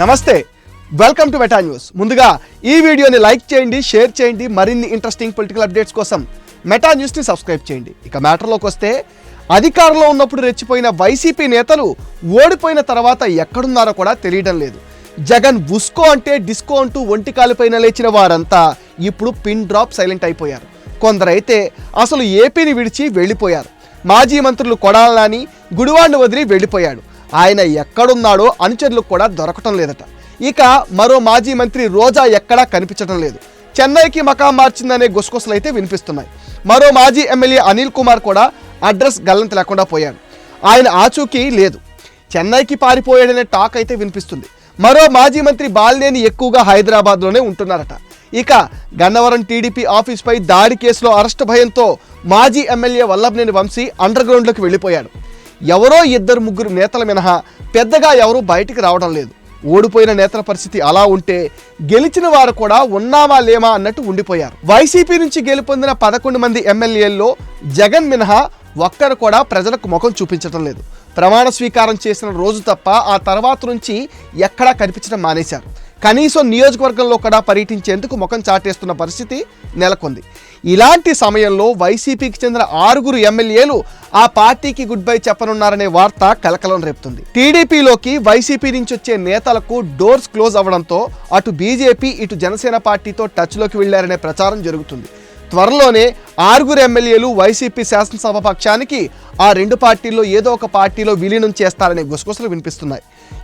నమస్తే. Welcome to meta news ముందుగా ఈ వీడియోని లైక్ చేయండి షేర్ చేయండి మరిన్ని ఇంట్రెస్టింగ్ పొలిటికల్ అప్డేట్స్ కోసం మెటా న్యూస్ని సబ్స్క్రైబ్ చేయండి. ఇక మ్యాటర్లోకి వస్తే అధికారంలో ఉన్నప్పుడు రెచ్చిపోయిన వైసీపీ నేతలు ఓడిపోయిన తర్వాత ఎక్కడున్నారో కూడా తెలియడం లేదు. జగన్ ఉస్కో అంటే డిస్కో అంటూ ఒంటి కాలిపైన లేచిన వారంతా ఇప్పుడు పిన్ డ్రాప్ సైలెంట్ అయిపోయారు. కొందరైతే అసలు ఏపీని విడిచి వెళ్ళిపోయారు. మాజీ మంత్రులు కొడాలని గుడివాడిని వదిలి వెళ్ళిపోయాడు. ఆయన ఎక్కడున్నాడో అనుచరులకు కూడా దొరకటం లేదట. ఇక మరో మాజీ మంత్రి రోజా ఎక్కడా కనిపించడం లేదు. చెన్నైకి మకాం మార్చిందనే గుసగుసలు అయితే వినిపిస్తున్నాయి. మరో మాజీ ఎమ్మెల్యే అనిల్ కుమార్ కూడా అడ్రస్ గల్లంత లేకుండా పోయాడు. ఆయన ఆచూకీ లేదు. చెన్నైకి పారిపోయాడనే టాక్ అయితే వినిపిస్తుంది. మరో మాజీ మంత్రి బాలినేని ఎక్కువగా హైదరాబాద్లోనే ఉంటున్నారట. ఇక గన్నవరం టీడీపీ ఆఫీస్పై దాడి కేసులో అరెస్టు భయంతో మాజీ ఎమ్మెల్యే వల్లభనేని వంశీ అండర్ గ్రౌండ్లోకి వెళ్ళిపోయాడు. ఎవరో ఇద్దరు ముగ్గురు నేతల మినహా పెద్దగా ఎవరూ బయటికి రావడం లేదు. ఓడిపోయిన నేతల పరిస్థితి అలా ఉంటే గెలిచిన వారు కూడా ఉన్నామా లేమా అన్నట్టు ఉండిపోయారు. వైసీపీ నుంచి గెలుపొందిన పదకొండు మంది ఎమ్మెల్యేల్లో జగన్ మినహా ఒక్కరు కూడా ప్రజలకు ముఖం చూపించడం లేదు. ప్రమాణ స్వీకారం చేసిన రోజు తప్ప ఆ తర్వాత నుంచి ఎక్కడా కనిపించడం మానేశారు. కనీసం నియోజకవర్గంలో కూడా పర్యటించేందుకు ముఖం చాటేస్తున్న పరిస్థితి నెలకొంది. ఇలాంటి సమయంలో వైసీపీకి చెందిన ఆరుగురు ఎమ్మెల్యేలు ఆ పార్టీకి గుడ్ బై చెప్పనున్నారనే వార్త కలకలం రేపుతుంది. టీడీపీలోకి వైసీపీ నుంచి వచ్చే నేతలకు డోర్స్ క్లోజ్ అవ్వడంతో అటు బీజేపీ ఇటు జనసేన పార్టీతో టచ్లోకి వెళ్ళారనే ప్రచారం జరుగుతుంది. త్వరలోనే ఆరుగురు ఎమ్మెల్యేలు వైసీపీ శాసనసభ పక్షానికి ఆ రెండు పార్టీల్లో ఏదో ఒక పార్టీలో విలీనం చేస్తారనే గుసగుసలు వినిపిస్తున్నాయి.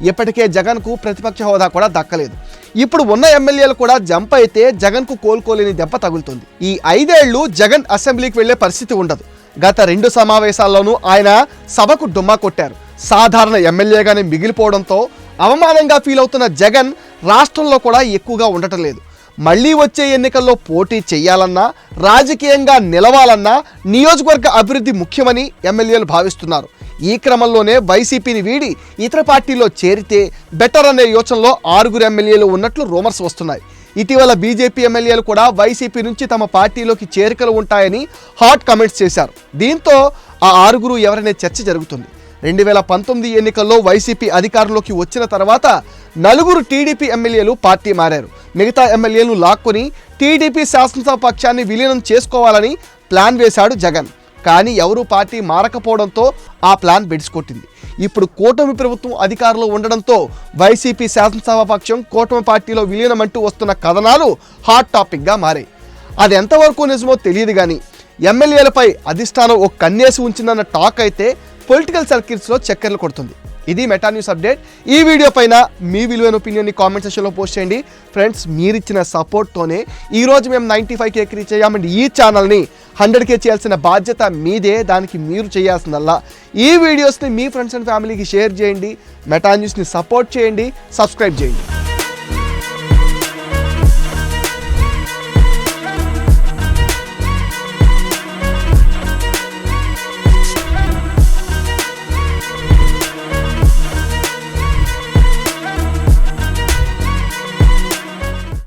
ఇప్పటికే జగన్కు ప్రతిపక్ష హోదా కూడా దక్కలేదు. ఇప్పుడు ఉన్న ఎమ్మెల్యేలు కూడా జంప్ అయితే జగన్కు కోలుకోలేని దెబ్బ తగులుతుంది. ఈ ఐదేళ్ళు జగన్ అసెంబ్లీకి వెళ్ళే పరిస్థితి ఉండదు. గత రెండు సమావేశాల్లోనూ ఆయన సభకు డుమ్మా కొట్టారు. సాధారణ ఎమ్మెల్యేగానే మిగిలిపోవడంతో అవమానంగా ఫీల్ అవుతున్న జగన్ రాష్ట్రంలో కూడా ఎక్కువగా ఉండటం లేదు. మళ్ళీ వచ్చే ఎన్నికల్లో పోటీ చేయాలన్నా రాజకీయంగా నిలవాలన్నా నియోజకవర్గ అభివృద్ధి ముఖ్యమని ఎమ్మెల్యేలు భావిస్తున్నారు. ఈ క్రమంలోనే వైసీపీని వీడి ఇతర పార్టీలో చేరితే బెటర్ అనే యోచనలో ఆరుగురు ఎమ్మెల్యేలు ఉన్నట్లు రూమర్స్ వస్తున్నాయి. ఇటీవల బీజేపీ ఎమ్మెల్యేలు కూడా వైసీపీ నుంచి తమ పార్టీలోకి చేరికలు ఉంటాయని హాట్ కమెంట్స్ చేశారు. దీంతో ఆ ఆరుగురు ఎవరనే చర్చ జరుగుతుంది. రెండు వేల పంతొమ్మిది ఎన్నికల్లో వైసీపీ అధికారంలోకి వచ్చిన తర్వాత నలుగురు టీడీపీ ఎమ్మెల్యేలు పార్టీ మారారు. మిగతా ఎమ్మెల్యేలు లాక్కొని టీడీపీ శాసనసభ పక్షాన్ని విలీనం చేసుకోవాలని ప్లాన్ వేశాడు జగన్. కానీ ఎవరూ పార్టీ మారకపోవడంతో ఆ ప్లాన్ బెడిసికొట్టింది ఇప్పుడు కూటమి ప్రభుత్వం అధికారంలో ఉండడంతో వైసీపీ శాసనసభ పక్షం కూటమి పార్టీలో విలీనమంటూ వస్తున్న కథనాలు హాట్ టాపిక్గా మారాయి. అది ఎంతవరకు నిజమో తెలియదు కానీ ఎమ్మెల్యేలపై అధిష్టానం ఒక కన్నేసి ఉంచిందన్న టాక్ అయితే పొలిటికల్ సర్కిల్స్లో చక్కర్లు కొడుతుంది. ఇది మెటా న్యూస్ అప్డేట్. ఈ వీడియో పైన మీ విలువైన ఒపీనియన్ని కామెంట్ సెక్షన్లో పోస్ట్ చేయండి. ఫ్రెండ్స్ మీరిచ్చిన సపోర్ట్తోనే ఈ రోజు మేము నైంటీ ఫైవ్ కేకి రీచ్ అయ్యామండి ఈ ఛానల్ని హండ్రెడ్ కే చేయాల్సిన బాధ్యత మీదే. దానికి మీరు చేయాల్సిందల్లా. ఈ వీడియోస్ని మీ ఫ్రెండ్స్ అండ్ ఫ్యామిలీకి షేర్ చేయండి. మెటా న్యూస్ని సపోర్ట్ చేయండి. సబ్స్క్రైబ్ చేయండి.